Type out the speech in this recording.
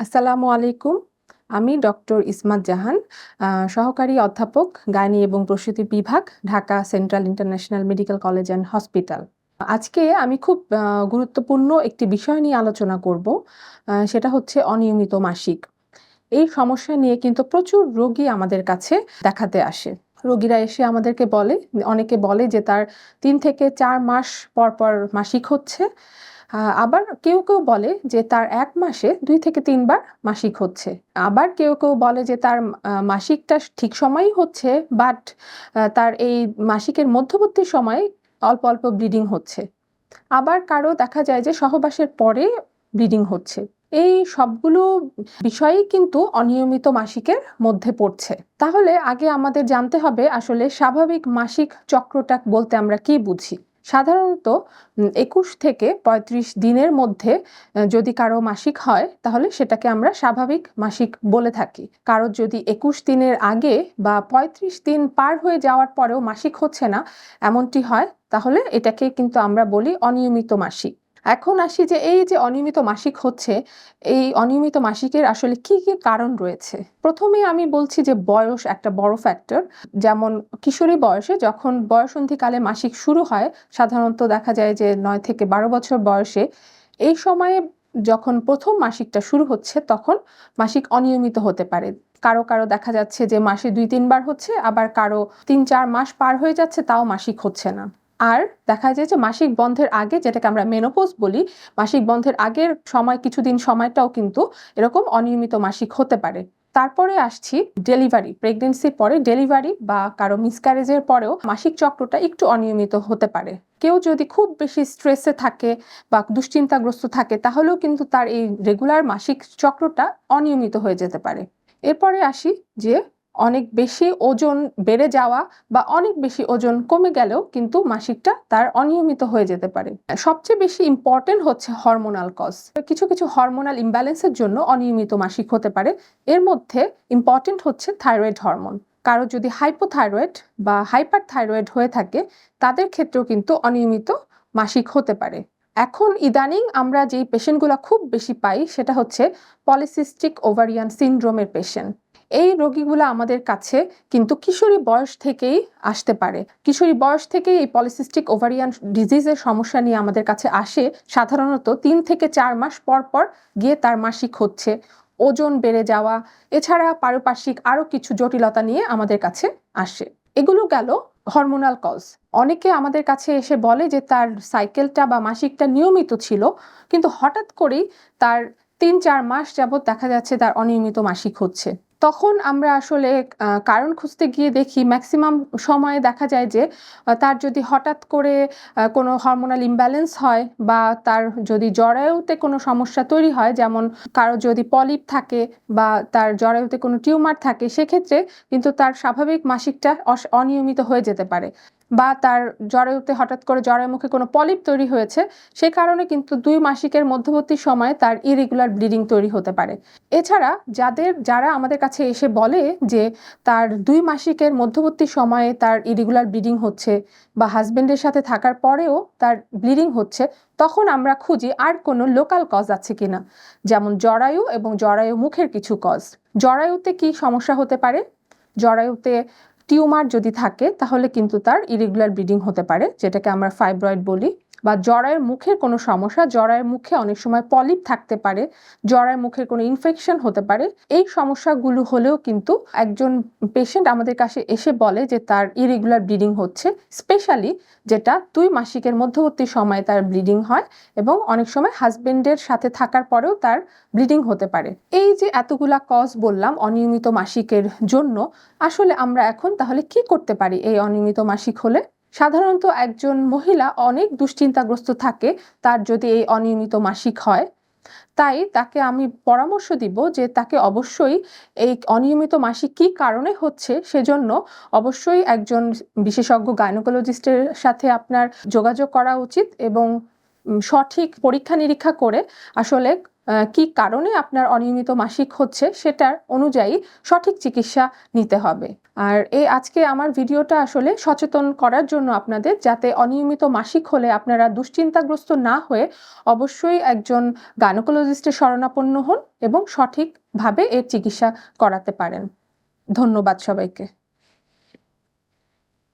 আসসালামু আলাইকুম। আমি ডক্টর ইসমাত জাহান সহকারী অধ্যাপক, গাইনি এবং প্রসূতি বিভাগ, Dhaka central international medical college and hospital. আজকে আমি খুব গুরুত্বপূর্ণ একটি বিষয় নিয়ে আলোচনা করব সেটা হচ্ছে অনিয়মিত মাসিক। এই সমস্যা নিয়ে কিন্তু প্রচুর রোগী আমাদের কাছে দেখাতে আসে। রোগীরা এসে আমাদেরকে বলে, অনেকে বলে যে তার তিন থেকে চার মাস পর পর মাসিক হচ্ছে আবার কেউ কেউ বলে যে তার এক মাসে দুই থেকে তিনবার মাসিক হচ্ছে। আবার কেউ কেউ বলে যে তার মাসিকটা ঠিক সময়ই হচ্ছে বাট তার এই মাসিকের মধ্যবর্তী সময়ে অল্প অল্প ব্লিডিং হচ্ছে। আবার কারও দেখা যায় যে সহবাসের পরে ব্লিডিং হচ্ছে। এই সবগুলো বিষয়ই কিন্তু অনিয়মিত মাসিকের মধ্যে পড়ছে। তাহলে আগে আমাদের জানতে হবে আসলে স্বাভাবিক মাসিক চক্রটা বলতে আমরা কি বুঝি? সাধারণত একুশ থেকে ৩৫ দিনের মধ্যে যদি কারও মাসিক হয়, তাহলে সেটাকে আমরা স্বাভাবিক মাসিক বলে থাকি। কারও যদি একুশ দিনের আগে বা ৩৫ দিন পার হয়ে যাওয়ার পরেও মাসিক হচ্ছে না, এমনটি হয়, তাহলে এটাকে কিন্তু আমরা বলি অনিয়মিত মাসিক। এখন আসি যে এই যে অনিয়মিত মাসিক হচ্ছে, এই অনিয়মিত মাসিকের আসলে কি কি কারণ রয়েছে? প্রথমে আমি বলছি যে বয়স একটা বড় ফ্যাক্টর যেমন কিশোরী বয়সে যখন বয়সন্ধিকালে মাসিক শুরু হয়, সাধারণত দেখা যায় যে নয় থেকে বারো বছর বয়সে, এই সময়ে যখন প্রথম মাসিকটা শুরু হচ্ছে তখন মাসিক অনিয়মিত হতে পারে। কারও কারও দেখা যাচ্ছে যে মাসে দুই, তিনবার হচ্ছে, আবার কারও তিন, চার মাস পার হয়ে যাচ্ছে, তাও মাসিক হচ্ছে না। আর দেখা যায় যে মাসিক বন্ধের আগে যেটাকে আমরা মেনোপোজ বলি, মাসিক বন্ধের আগের সময়, কিছুদিন সময়টাও কিন্তু এরকম অনিয়মিত মাসিক হতে পারে। তারপরে আসছি ডেলিভারি প্রেগনেন্সির পরে ডেলিভারি বা কারও মিসক্যারেজের পরেও মাসিক চক্রটা একটু অনিয়মিত হতে পারে। কেউ যদি খুব বেশি স্ট্রেসে থাকে বা দুশ্চিন্তাগ্রস্ত থাকে, তাহলেও কিন্তু তার এই রেগুলার মাসিক চক্রটা অনিয়মিত হয়ে যেতে পারে। এরপরে আসি যে অনেক বেশি ওজন বেড়ে যাওয়া বা অনেক বেশি ওজন কমে গেলেও কিন্তু মাসিকটা তার অনিয়মিত হয়ে যেতে পারে। সবচেয়ে বেশি ইম্পর্টেন্ট হচ্ছে হরমোনাল কজ কিছু কিছু হরমোনাল ইমব্যালেন্সের জন্য অনিয়মিত মাসিক হতে পারে। এর মধ্যে ইম্পর্টেন্ট হচ্ছে থাইরয়েড হরমোন কারও যদি হাইপোথাইরয়েড বা হাইপার থাইরয়েড হয়ে থাকে, তাদের ক্ষেত্রেও কিন্তু অনিয়মিত মাসিক হতে পারে। এখন ইদানিং আমরা যেই পেশেন্টগুলো খুব বেশি পাই, সেটা হচ্ছে পলিসিস্টিক ওভারিয়ান সিনড্রোমের পেশেন্ট এই রোগীগুলো আমাদের কাছে কিন্তু কিশোরী বয়স থেকেই আসতে পারে। কিশোরী বয়স থেকেই এই পলিসিস্টিক ওভারিয়ান ডিজিজের সমস্যা নিয়ে আমাদের কাছে আসে। সাধারণত তিন থেকে চার মাস পর পর গিয়ে তার মাসিক হচ্ছে। ওজন বেড়ে যাওয়া, এছাড়া পারিপার্শ্বিক আরও কিছু জটিলতা নিয়ে আমাদের কাছে আসে। এগুলো গেল হরমোনাল কজ অনেকে আমাদের কাছে এসে বলে যে তার সাইকেলটা বা মাসিকটা নিয়মিত ছিল, কিন্তু হঠাৎ করেই তার তিন চার মাস যাবত দেখা যাচ্ছে তার অনিয়মিত মাসিক হচ্ছে। তখন আমরা আসলে কারণ খুঁজতে গিয়ে দেখি ম্যাক্সিমাম সময়ে দেখা যায় যে তার যদি হঠাৎ করে কোনো হরমোনাল ইমব্যালেন্স হয় বা তার যদি জরায়ুতে কোনো সমস্যা তৈরি হয়, যেমন কারও যদি পলিপ থাকে বা তার জরায়ুতে কোনো টিউমার থাকে, সেক্ষেত্রে কিন্তু তার স্বাভাবিক মাসিকটা অনিয়মিত হয়ে যেতে পারে। বা তার জরায়ুতে হঠাৎ করে জরায়ু মুখে কোনো পলিপ তৈরি হয়েছে, সে কারণে কিন্তু দুই মাসিকের মধ্যবর্তী সময়ে তার ইরেগুলার ব্লিডিং তৈরি হতে পারে। এছাড়া যাদের, যারা আমাদের কাছে এসে বলে যে তার দুই মাসিকের মধ্যবর্তী সময়ে তার ইরেগুলার ব্লিডিং হচ্ছে বা হাজবেন্ডের সাথে থাকার পরেও তার ব্লিডিং হচ্ছে, তখন আমরা খুঁজি আর কোনো লোকাল কজ আছে কিনা, যেমন জরায়ু এবং জরায়ু মুখের কিছু কজ জরায়ুতে কি সমস্যা হতে পারে? জরায়ুতে টিউমার যদি থাকে তাহলে কিন্তু তার ইরেগুলার ব্লিডিং হতে পারে যেটাকে আমরা ফাইব্রয়েড বলি। বা জরায়ের মুখের কোনো সমস্যা, জরায়ের মুখে অনেক সময় পলিপ থাকতে পারে, জরায়ের মুখের কোনো ইনফেকশন হতে পারে, এই সমস্যাগুলো হলেও কিন্তু একজন পেশেন্ট আমাদের কাছে এসে বলে যে তার ইরেগুলার ব্লিডিং হচ্ছে স্পেশালি যেটা দুই মাসিকের মধ্যবর্তী সময়ে তার ব্লিডিং হয় এবং অনেক সময় হাজবেন্ডের সাথে থাকার পরেও তার ব্লিডিং হতে পারে। এই যে এতগুলা কজ বললাম অনিয়মিত মাসিকের জন্য, আসলে আমরা এখন তাহলে কি করতে পারি এই অনিয়মিত মাসিক হলে? সাধারণত একজন মহিলা অনেক দুশ্চিন্তাগ্রস্ত থাকে, তার যদি এই অনিয়মিত মাসিক হয়। তাই তাকে আমি পরামর্শ দিব যে তাকে অবশ্যই এই অনিয়মিত মাসিক কি কারণে হচ্ছে সেজন্য অবশ্যই একজন বিশেষজ্ঞ গাইনোকোলজিস্টের সাথে আপনার যোগাযোগ করা উচিত এবং সঠিক পরীক্ষা নিরীক্ষা করে আসলে কি কারণে আপনার অনিয়মিত মাসিক হচ্ছে সেটার অনুযায়ী সঠিক চিকিৎসা নিতে হবে। আর এই আজকে আমার ভিডিওটা আসলে সচেতন করার জন্য আপনাদের যাতে অনিয়মিত মাসিক হলে আপনারা দুশ্চিন্তাগ্রস্ত না হয়ে অবশ্যই একজন গাইনোকোলজিস্টের শরণাপন্ন হন এবং সঠিকভাবে এর চিকিৎসা করাতে পারেন। ধন্যবাদ সবাইকে।